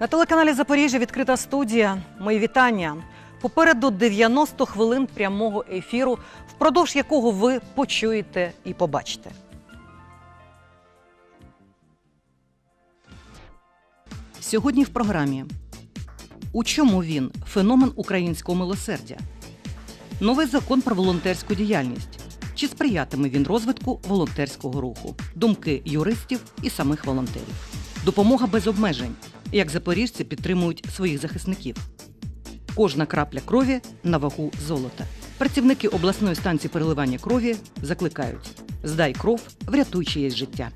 На телеканалі Запоріжжя відкрита студія. Мої вітання. Попереду 90 хвилин прямого ефіру, впродовж якого ви почуєте і побачите. Сьогодні в програмі У чому він феномен українського милосердя? Новий закон про волонтерську діяльність. Чи сприятиме він розвитку волонтерського руху? Думки юристів і самих волонтерів. Допомога без обмежень. Як запоріжці підтримують своїх захисників. Кожна крапля крові на вагу золота. Працівники обласної станції переливання крові закликають: здай кров, врятуй чиєсь життя.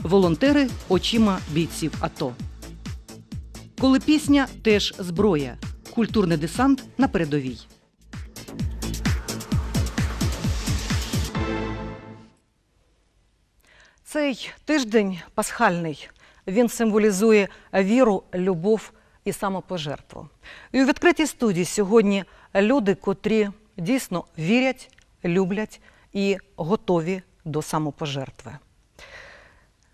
Волонтери очима бійців АТО. Коли пісня теж зброя. Культурний десант на передовій. Цей тиждень пасхальний. Він символізує віру, любов і самопожертву. І у відкритій студії сьогодні люди, котрі дійсно вірять, люблять і готові до самопожертви.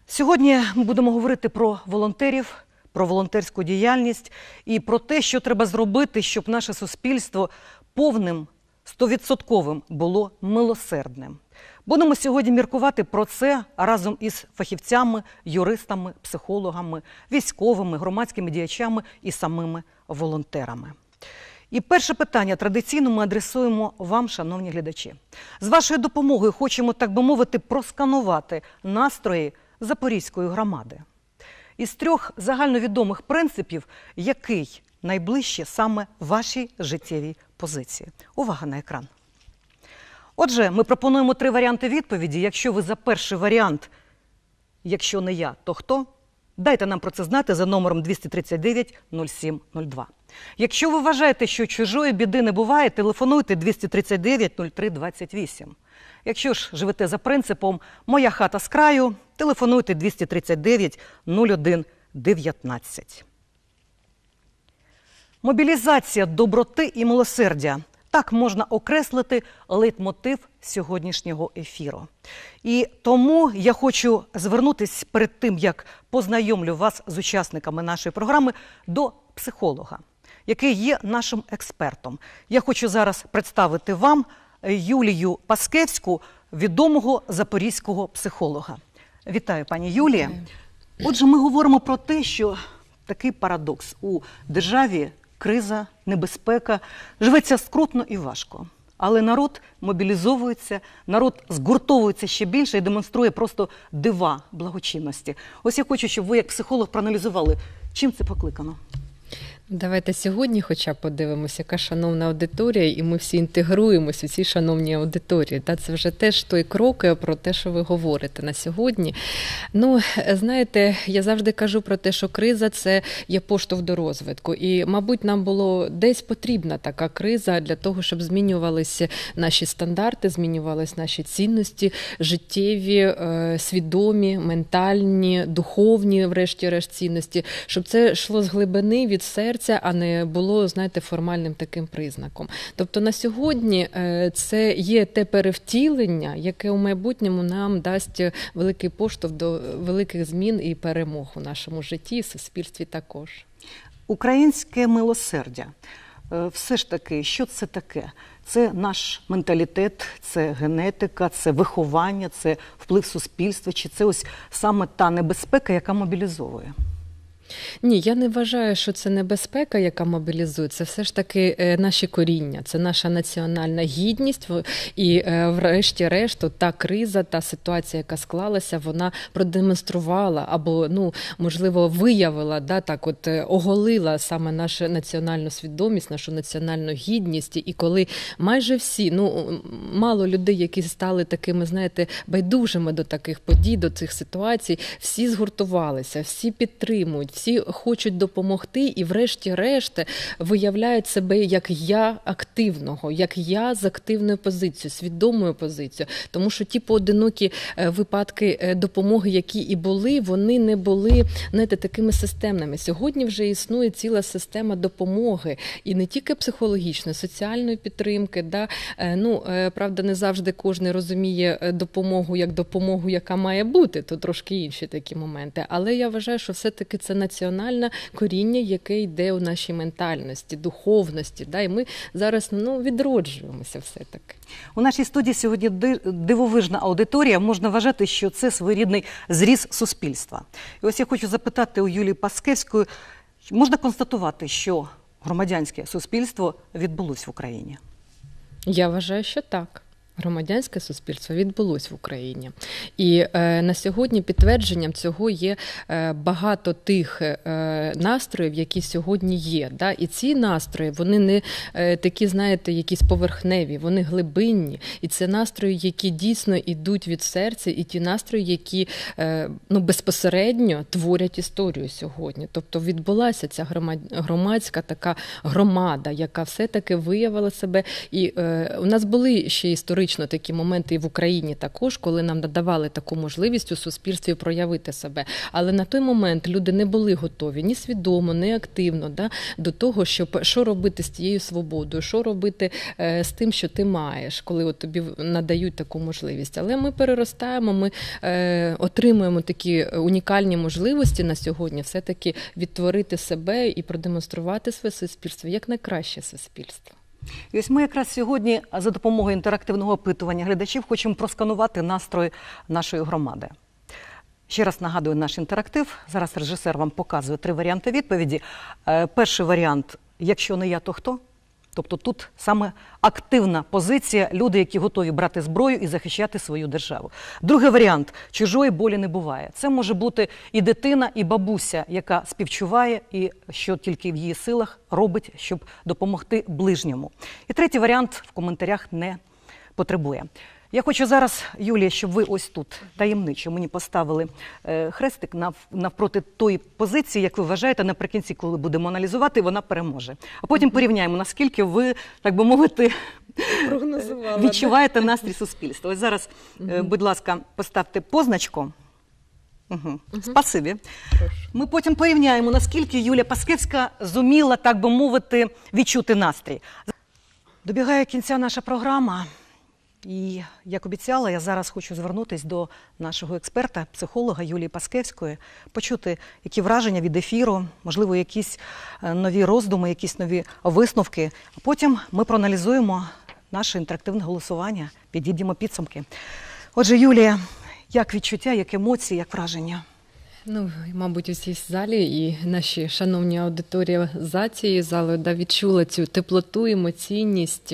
Сьогодні ми будемо говорити про волонтерів, про волонтерську діяльність і про те, що треба зробити, щоб наше суспільство повним, стовідсотковим було милосердним. Будемо сьогодні міркувати про це разом із фахівцями, юристами, психологами, військовими, громадськими діячами і самими волонтерами. І перше питання традиційно ми адресуємо вам, шановні глядачі. З вашою допомогою хочемо, так би мовити, просканувати настрої Запорізької громади. Із трьох загальновідомих принципів, який найближче саме вашій життєвій позиції. Увага на екран. Отже, ми пропонуємо три варіанти відповіді. Якщо ви за перший варіант, якщо не я, то хто? Дайте нам про це знати за номером 239 0702. Якщо ви вважаєте, що чужої біди не буває, телефонуйте 239 03 28. Якщо ж живете за принципом Моя хата з краю, телефонуйте 239 01 19. Мобілізація доброти і милосердя. Так можна окреслити лейтмотив сьогоднішнього ефіру. І тому я хочу звернутися перед тим, як познайомлю вас з учасниками нашої програми, до психолога, який є нашим експертом. Я хочу зараз представити вам Юлію Паскевську, відомого запорізького психолога. Вітаю, пані Юлія. Отже, ми говоримо про те, що такий парадокс у державі криза, небезпека, живеться скрутно і важко. Але народ мобілізовується, народ згуртовується ще більше і демонструє просто дива благочинності. Ось я хочу, щоб ви, як психолог, проаналізували, чим це покликано. Давайте сьогодні, хоча б подивимося, яка шановна аудиторія, і ми всі інтегруємося у цій шановній аудиторії. Та це вже теж той крок е, про те, що ви говорите на сьогодні. Ну, знаєте, я завжди кажу про те, що криза це є поштовх до розвитку. І, мабуть, нам було десь потрібна така криза для того, щоб змінювалися наші стандарти, змінювалися наші цінності, життєві, е, свідомі, ментальні, духовні, врешті-решт цінності, щоб це йшло з глибини від серця серця, а не було, знаєте, формальним таким признаком. Тобто на сьогодні е, це є те перевтілення, яке у майбутньому нам дасть великий поштовх до великих змін і перемог у нашому житті, і суспільстві також. Українське милосердя. Е, все ж таки, що це таке? Це наш менталітет, це генетика, це виховання, це вплив суспільства, чи це ось саме та небезпека, яка мобілізовує. Ні, я не вважаю, що це небезпека, яка мобілізує. Це все ж таки е, наші коріння, це наша національна гідність. І, е, врешті-решт, та криза, та ситуація, яка склалася, вона продемонструвала або, ну можливо, виявила, да, так, от е, оголила саме нашу національну свідомість, нашу національну гідність. І коли майже всі, ну мало людей, які стали такими, знаєте, байдужими до таких подій, до цих ситуацій, всі згуртувалися, всі підтримують всі хочуть допомогти, і, врешті-решт, виявляють себе як я активного, як я з активною позицією, свідомою позицією. Тому що ті поодинокі е, випадки е, допомоги, які і були, вони не були знаєте, такими системними. Сьогодні вже існує ціла система допомоги, і не тільки психологічної, соціальної підтримки. Да? Е, ну, Правда, не завжди кожен розуміє допомогу як допомогу, яка має бути. То трошки інші такі моменти. Але я вважаю, що все-таки це на національне коріння, яке йде у нашій ментальності, духовності. Да? І ми зараз ну, відроджуємося все таки. У нашій студії сьогодні дивовижна аудиторія. Можна вважати, що це своєрідний зріз суспільства. І ось я хочу запитати у Юлії Паскевської, можна констатувати, що громадянське суспільство відбулось в Україні? Я вважаю, що так. Громадянське суспільство відбулось в Україні, і е, на сьогодні підтвердженням цього є е, багато тих е, настроїв, які сьогодні є. Да? І ці настрої вони не е, такі, знаєте, якісь поверхневі, вони глибинні. І це настрої, які дійсно йдуть від серця, і ті настрої, які е, ну, безпосередньо творять історію сьогодні. Тобто відбулася ця громад- громадська така громада, яка все-таки виявила себе. І е, у нас були ще історично такі моменти і в Україні також, коли нам надавали таку можливість у суспільстві проявити себе. Але на той момент люди не були готові ні свідомо, ні активно да, до того, щоб що робити з тією свободою, що робити е, з тим, що ти маєш, коли от тобі надають таку можливість. Але ми переростаємо, ми е, отримуємо такі унікальні можливості на сьогодні, все-таки відтворити себе і продемонструвати своє суспільство як найкраще суспільство. І ось ми якраз сьогодні за допомогою інтерактивного опитування глядачів хочемо просканувати настрої нашої громади. Ще раз нагадую наш інтерактив. Зараз режисер вам показує три варіанти відповіді. Е, Перший варіант: якщо не я, то хто? Тобто тут саме активна позиція, люди, які готові брати зброю і захищати свою державу. Другий варіант чужої болі не буває. Це може бути і дитина, і бабуся, яка співчуває, і що тільки в її силах робить, щоб допомогти ближньому. І третій варіант в коментарях не потребує. Я хочу зараз, Юлія, щоб ви ось тут таємничо мені поставили е, хрестик нав, навпроти тої позиції, як ви вважаєте, наприкінці, коли будемо аналізувати, вона переможе. А потім порівняємо, наскільки ви, так би мовити, Прогнозувала, відчуваєте настрій суспільства. Ось зараз, е, будь ласка, поставте позначку. Угу. Спасибі. Ми потім порівняємо, наскільки Юлія Паскевська зуміла, так би мовити, відчути настрій. Добігає кінця наша програма. І як обіцяла, я зараз хочу звернутися до нашого експерта, психолога Юлії Паскевської, почути, які враження від ефіру, можливо, якісь е, нові роздуми, якісь нові висновки. А потім ми проаналізуємо наше інтерактивне голосування, підіб'ємо підсумки. Отже, Юлія, як відчуття, як емоції, як враження? Ну, мабуть, у цій залі і наші шановні аудиторії за цією залою да, відчули цю теплоту, емоційність.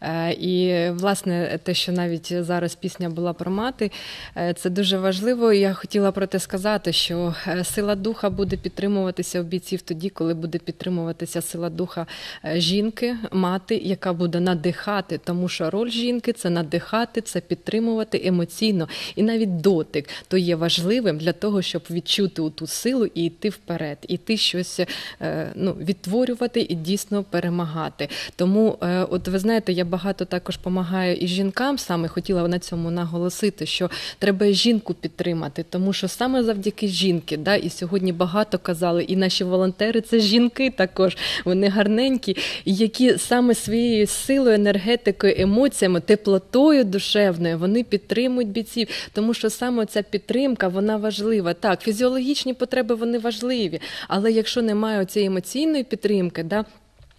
Е, І, власне, те, що навіть зараз пісня була про мати, е, це дуже важливо. Я хотіла про те сказати, що е, сила духа буде підтримуватися у бійців тоді, коли буде підтримуватися сила духа жінки, мати, яка буде надихати, тому що роль жінки це надихати, це підтримувати емоційно. І навіть дотик то є важливим для того, щоб відчути ту силу і йти вперед, іти щось е, ну, відтворювати і дійсно перемагати. Тому, е, от ви знаєте, я багато також допомагаю і жінкам, саме хотіла на цьому наголосити, що треба жінку підтримати, тому що саме завдяки жінки, да, і сьогодні багато казали, і наші волонтери це жінки також, вони гарненькі, які саме своєю силою, енергетикою, емоціями, теплотою душевною вони підтримують бійців, тому що саме ця підтримка вона важлива. Так, фізіологічні потреби вони важливі, але якщо немає цієї емоційної підтримки, да.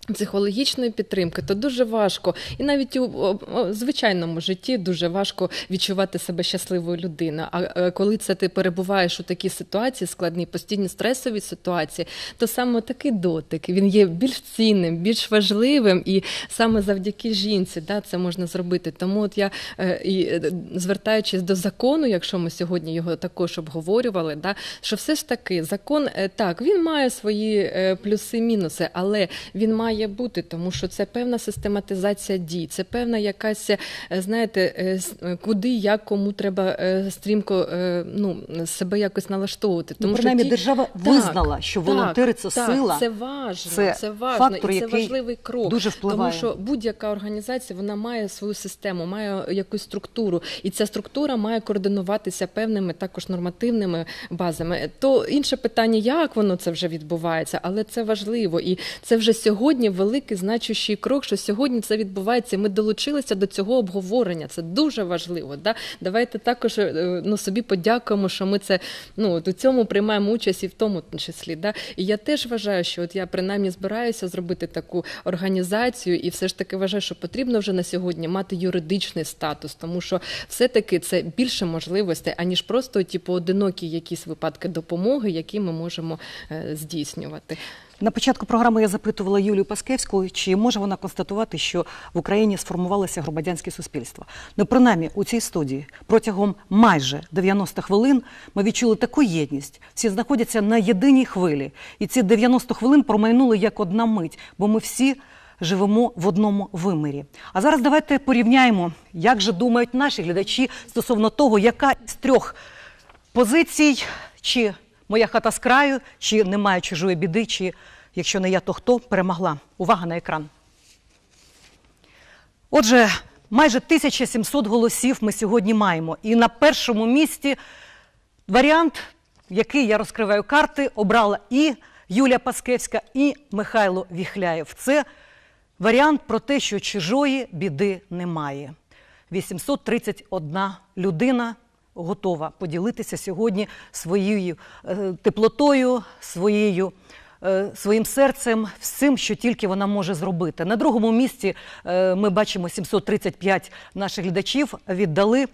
Психологічної підтримки, то дуже важко, і навіть у звичайному житті дуже важко відчувати себе щасливою людиною. А е, коли це ти перебуваєш у такій ситуації, складній, постійні стресові ситуації, то саме такий дотик він є більш цінним, більш важливим, і саме завдяки жінці да, це можна зробити. Тому от я е, і е, звертаючись до закону, якщо ми сьогодні його також обговорювали, да, що все ж таки закон так він має свої плюси-мінуси, але він має бути, тому що це певна систематизація дій, це певна якась, е, знаєте, е, е, куди, як, кому треба стрімко ну, себе якось налаштовувати. Ну, Тому що ті- держава Так, визнала, що волонтери це так, сила. Це важно, це це, важно, фактор, і це який важливий крок. дуже впливає. Тому що будь-яка організація вона має свою систему, має якусь структуру, і ця структура має координуватися певними також нормативними базами. То інше питання, як воно це вже відбувається, але це важливо, і це вже сьогодні сьогодні великий значущий крок, що сьогодні це відбувається. Ми долучилися до цього обговорення. Це дуже важливо. Да? Давайте також е, ну, собі подякуємо, що ми це ну, у цьому приймаємо участь і в тому числі. Да? І я теж вважаю, що от я принаймні збираюся зробити таку організацію, і все ж таки вважаю, що потрібно вже на сьогодні мати юридичний статус, тому що все-таки це більше можливостей, аніж просто ті поодинокі якісь випадки допомоги, які ми можемо е, здійснювати. На початку програми я запитувала Юлію Паскевську, чи може вона констатувати, що в Україні сформувалося громадянське суспільство. Ну, принаймні, у цій студії протягом майже 90 хвилин ми відчули таку єдність. Всі знаходяться на єдиній хвилі. І ці 90 хвилин промайнули як одна мить, бо ми всі живемо в одному вимірі. А зараз давайте порівняємо, як же думають наші глядачі стосовно того, яка з трьох позицій, чи моя хата з краю, чи немає чужої біди, чи якщо не я, то хто перемогла. Увага на екран. Отже, майже 1700 голосів ми сьогодні маємо. І на першому місці варіант, який я розкриваю карти, обрала і Юлія Паскевська, і Михайло Віхляєв. Це варіант про те, що чужої біди немає. 831 людина готова поділитися сьогодні своєю е, теплотою, своєю. е, Своїм серцем, всім, що тільки вона може зробити. На другому місці е, ми бачимо 735 наших глядачів віддали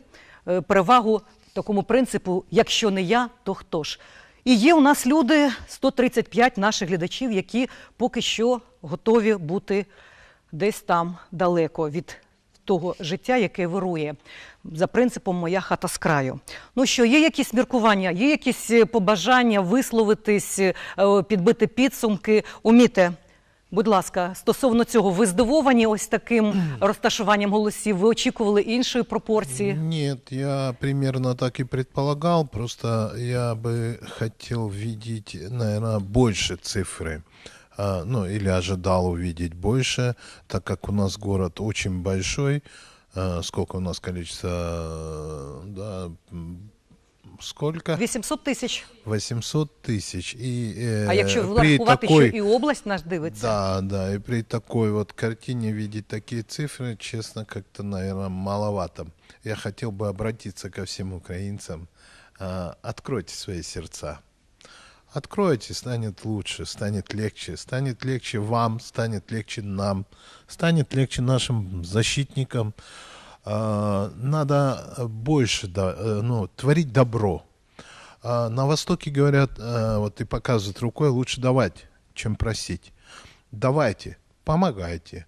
перевагу такому принципу: якщо не я, то хто ж? І є у нас люди, 135 наших глядачів, які поки що готові бути десь там далеко від того життя, яке вирує за принципом Моя хата з краю. Ну що, є якісь міркування, є якісь е, побажання висловитись, е, підбити підсумки? Уміте? Будь ласка, стосовно цього, ви здивовані ось таким розташуванням голосів? Ви очікували іншої пропорції? Нет, я примерно так и предполагал, просто я бы хотел видеть, наверное, больше цифры. А, Ну, или ожидал увидеть больше, так как у нас город очень большой. А, Сколько у нас количество, э, да, сколько? 800 тисяч. 800 тысяч. И э, А якщо при врахувати, такой... що і область наш дивиться? Да, да, и при такой вот картине видеть такие цифры, честно, как-то, наверное, маловато. Я хотел бы обратиться ко всем украинцам. А, Откройте свои сердца. Откройте, станет лучше, станет легче. Станет легче вам, станет легче нам, станет легче нашим защитникам. А, Надо больше э, ну, творить добро. А, На Востоке говорят, э, вот и показывают рукой, лучше давать, чем просить. Давайте, помогайте.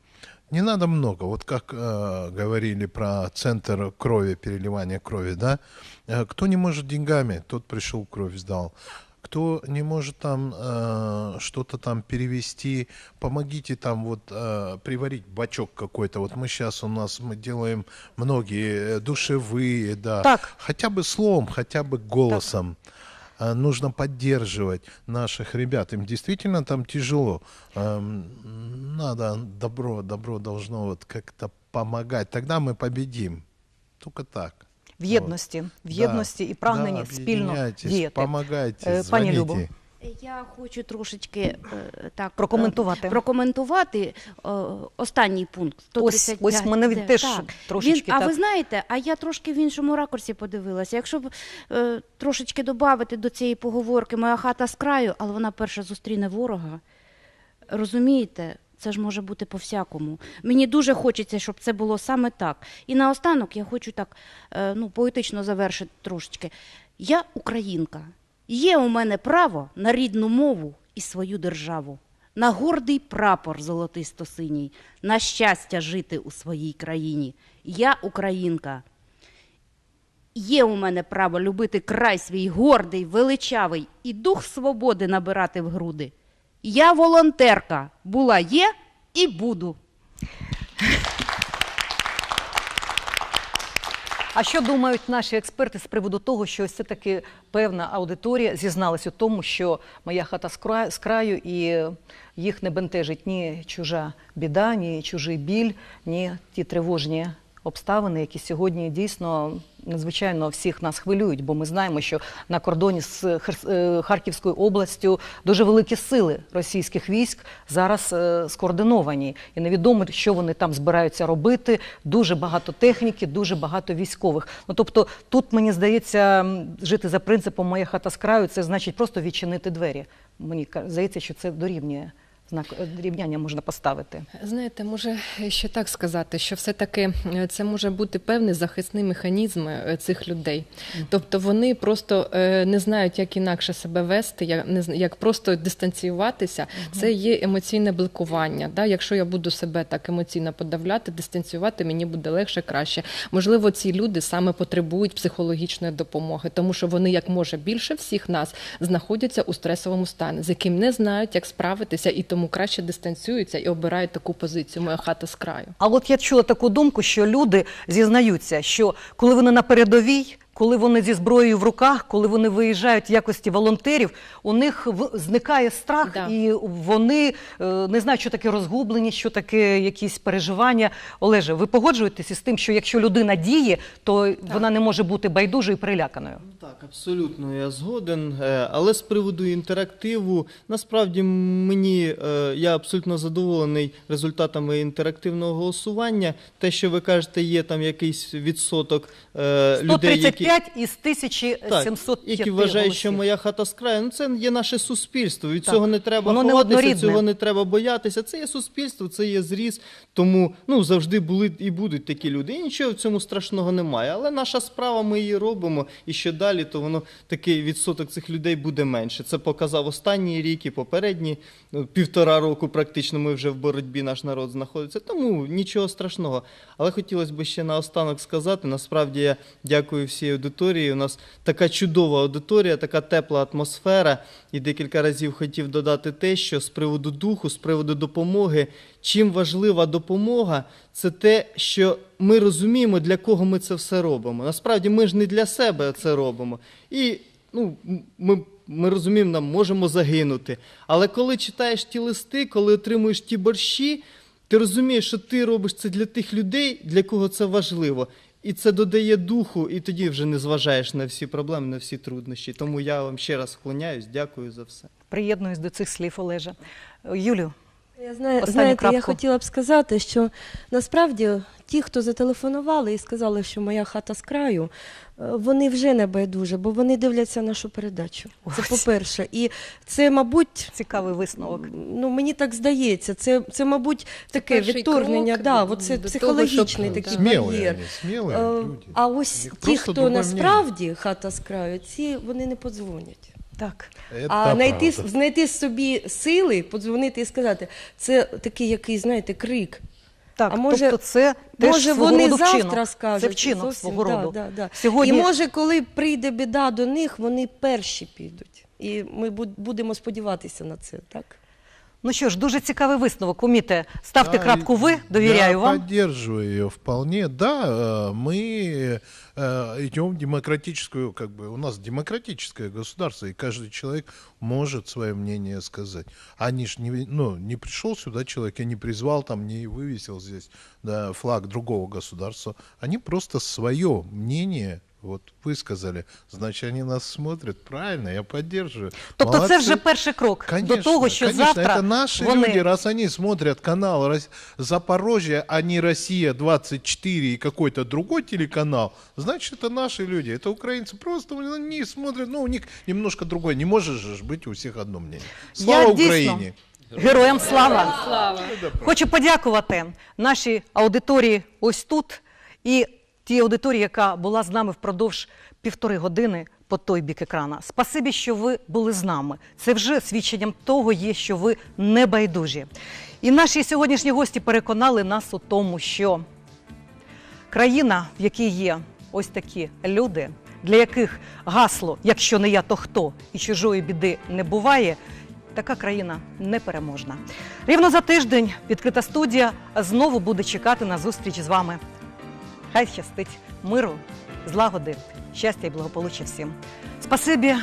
Не надо много. Вот как э, говорили про центр крови, переливания крови, да? Э, кто не может деньгами, тот пришел кровь сдал. Кто не может там э, что-то там перевести, помогите там вот э, приварить бачок какой-то. Вот мы сейчас у нас мы делаем многие э, душевые, да. Так. Хотя бы словом, хотя бы голосом. А, Нужно поддерживать наших ребят. Им действительно там тяжело. Эм, Надо добро, добро должно вот как-то помогать. Тогда мы победим. Только так. В єдності, в єдності і прагненні да, спільно діяти. Помогайте, Е, пані Любо. Я хочу трошечки е, так Прокоментувати. е, прокоментувати останній пункт. Ось- 135. ось мене він теж так. трошечки Він, а так. ви знаєте, а я трошки в іншому ракурсі подивилася. Якщо б е, трошечки додати до цієї поговорки моя хата з краю, але вона перша зустріне ворога. Розумієте? Це ж може бути по-всякому. Мені дуже хочеться, щоб це було саме так. І наостанок я хочу так е, ну, поетично завершити трошечки. Я українка. Є у мене право на рідну мову і свою державу, на гордий прапор золотисто-синій, на щастя жити у своїй країні. Я українка. Є у мене право любити край свій гордий, величавий і дух свободи набирати в груди. Я волонтерка, була, є і буду. А що думають наші експерти з приводу того, що ось все-таки певна аудиторія зізналась у тому, що моя хата з краю і їх не бентежить ні чужа біда, ні чужий біль, ні ті тривожні обставини, які сьогодні дійсно надзвичайно всіх нас хвилюють, бо ми знаємо, що на кордоні з е, Харківською областю дуже великі сили російських військ зараз е, скоординовані, і невідомо, що вони там збираються робити. Дуже багато техніки, дуже багато військових. Ну тобто, тут мені здається, жити за принципом моя хата з краю, це значить просто відчинити двері. Мені здається, що це дорівнює знак е, рівняння можна поставити. Знаєте, може ще так сказати, що все-таки е, це може бути певний захисний механізм е, цих людей. Тобто вони просто не знають, як інакше себе вести, як, не як просто дистанціюватися. Це є емоційне блокування. Да? Якщо я буду себе так емоційно подавляти, дистанціювати, мені буде легше, краще. Можливо, ці люди саме потребують психологічної допомоги, тому що вони, як може більше всіх нас, знаходяться у стресовому стані, з яким не знають, як справитися, і тому краще дистанціюються і обирають таку позицію. Моя хата з краю. А от я чула таку думку, що люди зізнаються, що коли вони на передовій, коли вони зі зброєю в руках, коли вони виїжджають в якості волонтерів, у них в- зникає страх, Да. і вони е, не знають, що таке розгубленість, що таке якісь переживання. Олеже, ви погоджуєтеся з тим, що якщо людина діє, то вона не може бути байдужою і приляканою? Ну, Так, абсолютно я згоден. Е, Але з приводу інтерактиву, насправді мені е, я абсолютно задоволений результатами інтерактивного голосування. Те, що ви кажете, є там якийсь відсоток людей, які 135 із 1705 так, які вважають, що моя хата з краю. Ну це є наше суспільство. Від Так. цього не треба Воно ховатися, цього не треба боятися. Це є суспільство, це є зріз. Тому ну завжди були і будуть такі люди. І нічого в цьому страшного немає. Але наша справа, ми її робимо. І що далі, то воно такий відсоток цих людей буде менше. Це показав останній рік і попередні ну, півтора року. Практично ми вже в боротьбі наш народ знаходиться. Тому нічого страшного. Але хотілося б ще наостанок сказати. Насправді я дякую всій аудиторії. У нас така чудова аудиторія, така тепла атмосфера. І декілька разів хотів додати те, що з приводу духу, з приводу допомоги, чим важлива допомога, це те, що ми розуміємо, для кого ми це все робимо. Насправді ми ж не для себе це робимо. І ну, ми, ми розуміємо, нам можемо загинути. Але коли читаєш ті листи, коли отримуєш ті борщі, ти розумієш, що ти робиш це для тих людей, для кого це важливо. І це додає духу, і тоді вже не зважаєш на всі проблеми, на всі труднощі. Тому я вам ще раз вклоняюсь, дякую за все. Приєднуюсь до цих слів Олежа. Юлю, Я знаю, Останню знаєте, я хотіла б сказати, що насправді ті, хто зателефонували і сказали, що моя хата з краю, е, вони вже не байдуже, бо вони дивляться нашу передачу. Це по-перше. І це, мабуть, цікавий висновок. ну мені так здається, це, це мабуть, таке перший відторгнення. крок да, оце того, психологічний щоб- такий Смелые бар'єр. Е, люди. А ось ті, хто насправді хата з краю, ці вони не подзвонять. Так. Это А знайти, правда. знайти собі сили, подзвонити і сказати, це такий який, знаєте, крик. Так, А може- тобто це теж може, свого вони роду завтра вчинок. скажуть. Це вчинок зовсім, свого роду. Да, да. Сьогодні І може, коли прийде біда до них, вони перші підуть. І ми буд- будемо сподіватися на це, так? ну що ж, дуже цікавий висновок. Уміте, ставте Да, крапку ви, я довіряю вам. поддерживаю ее вполне. Да, э, мы э, идем в демократическую, как бы у нас демократическое государство, и каждый человек может свое мнение сказать. Они ж не, ну, не пришел сюда человек и не призвал там, не вывесил здесь да, флаг другого государства. Они просто свое мнение вот высказали. Значит, они нас смотрят. Правильно, я поддерживаю. Тобто це Молодцы. вже перший крок Конечно, до того, що конечно, завтра это наши вони... люди, раз они смотрят канал Рос- Запорожье, а не Россия 24 и какой-то другой телеканал, значит, это наши люди. Это украинцы просто не смотрят, ну, у них немножко другой. Не может же быть у всех одно мнение. Слава Я дійсно- Украине! Героям слава! Слава! Хочу подякувати нашій аудиторії ось тут і тій аудиторії, яка була з нами впродовж півтори години по той бік екрана. Спасибі, що ви були з нами. Це вже свідченням того є, що ви не байдужі. І наші сьогоднішні гості переконали нас у тому, що країна, в якій є ось такі люди, для яких гасло, якщо не я, то хто і чужої біди не буває. Така країна непереможна. Рівно за тиждень відкрита студія знову буде чекати на зустріч з вами. Хай щастить миру, злагоди, щастя і благополуччя всім. Спасибі